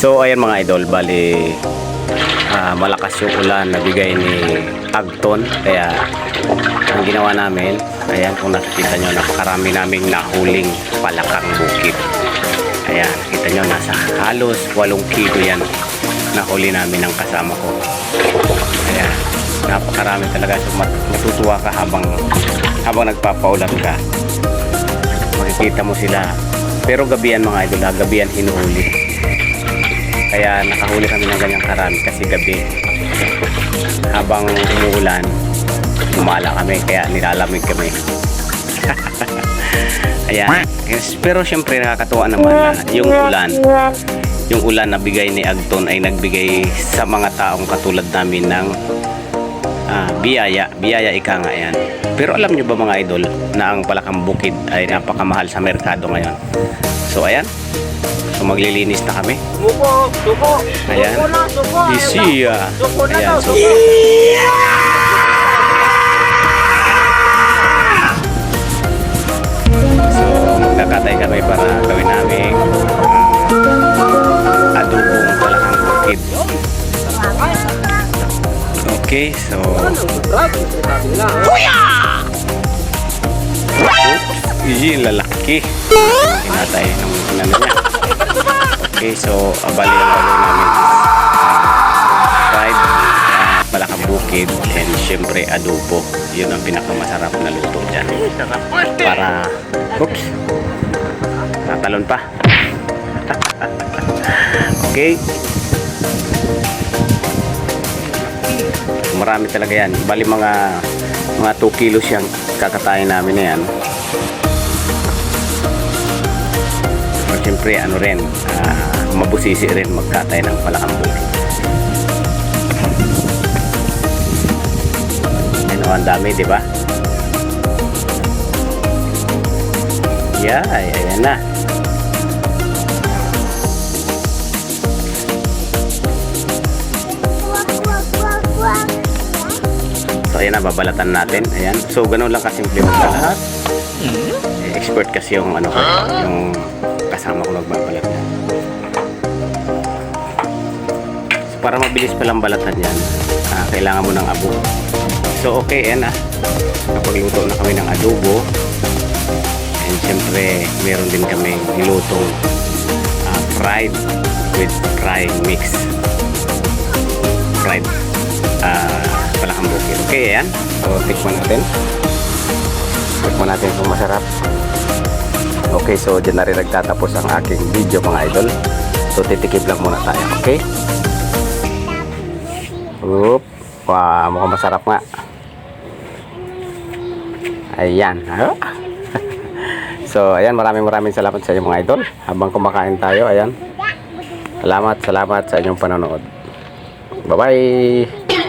So ayan mga idol, bali ah, malakas yung ulan na bigay ni Agton kaya ang ginawa namin, ayan kung nakikita nyo, napakarami naming nahuling palakang bukid. Ayan, kita nyo, nasa halos 8 kilo yan nahuli namin ng kasama ko. Ayan, napakarami talaga. So mat- matutuwa ka habang habang nagpapaulan ka. Makikita mo sila. Pero gabihan mga idol, ha, gabihan hinuhuli. Kaya nakahuli kami ng ganyang karami kasi gabi. Habang umuulan, umala kami kaya nilalamig kami. Ayan. Yes, pero syempre nakakatuwa naman na yung ulan, yung ulan na bigay ni Agton ay nagbigay sa mga taong katulad namin ng ah, biyaya. Biyaya ika nga yan. Pero alam nyo ba mga idol na ang palakang bukid ay napakamahal sa merkado ngayon. So ayan. So maglilinis na kami. Suko, suko. Ayan. Suko na, suko. Ah. Suko na Ayan, daw, suko. So, magkakatay kami para gawin namin adobong palakang bukid. Okay, so oops, easy lalaki. Kinatay ng ano niya. Okay, so abali ang gagawin namin is ah, fried ah, palakang bukid and syempre adobo. Yun ang pinakamasarap na luto dyan. Para, oops, tatalon pa. okay. Marami talaga yan. Bali mga mga 2 kilos yung kakatayin namin na yan. Siyempre, ano rin, ah, mabusisi rin magkatay ng palakang bukid. Ano, ang dami, di ba? Yeah, ay, ayan na. So, ayan na, babalatan natin. Ayan. So, ganun lang kasimple magbalat. Eh, expert kasi yung ano yung kasama ko nagbabalat yan. So, para mabilis palang balatan yan, ah, kailangan mo ng abo. So, okay, ayan ah. Napagluto na kami ng adobo. And syempre, meron din kami nilutong ah, fried with frying mix. Fried ah, palakang bukid. Okay, ayan. So, tikman natin. Tikman natin kung masarap. Okay, so dyan na rin nagtatapos ang aking video mga idol. So, titikip lang muna tayo. Okay? Oop. Wow, mukhang masarap nga. Ayan. So, ayan. Maraming maraming salamat sa inyo mga idol. Habang kumakain tayo, ayan. Salamat, salamat sa inyong panonood. Bye-bye!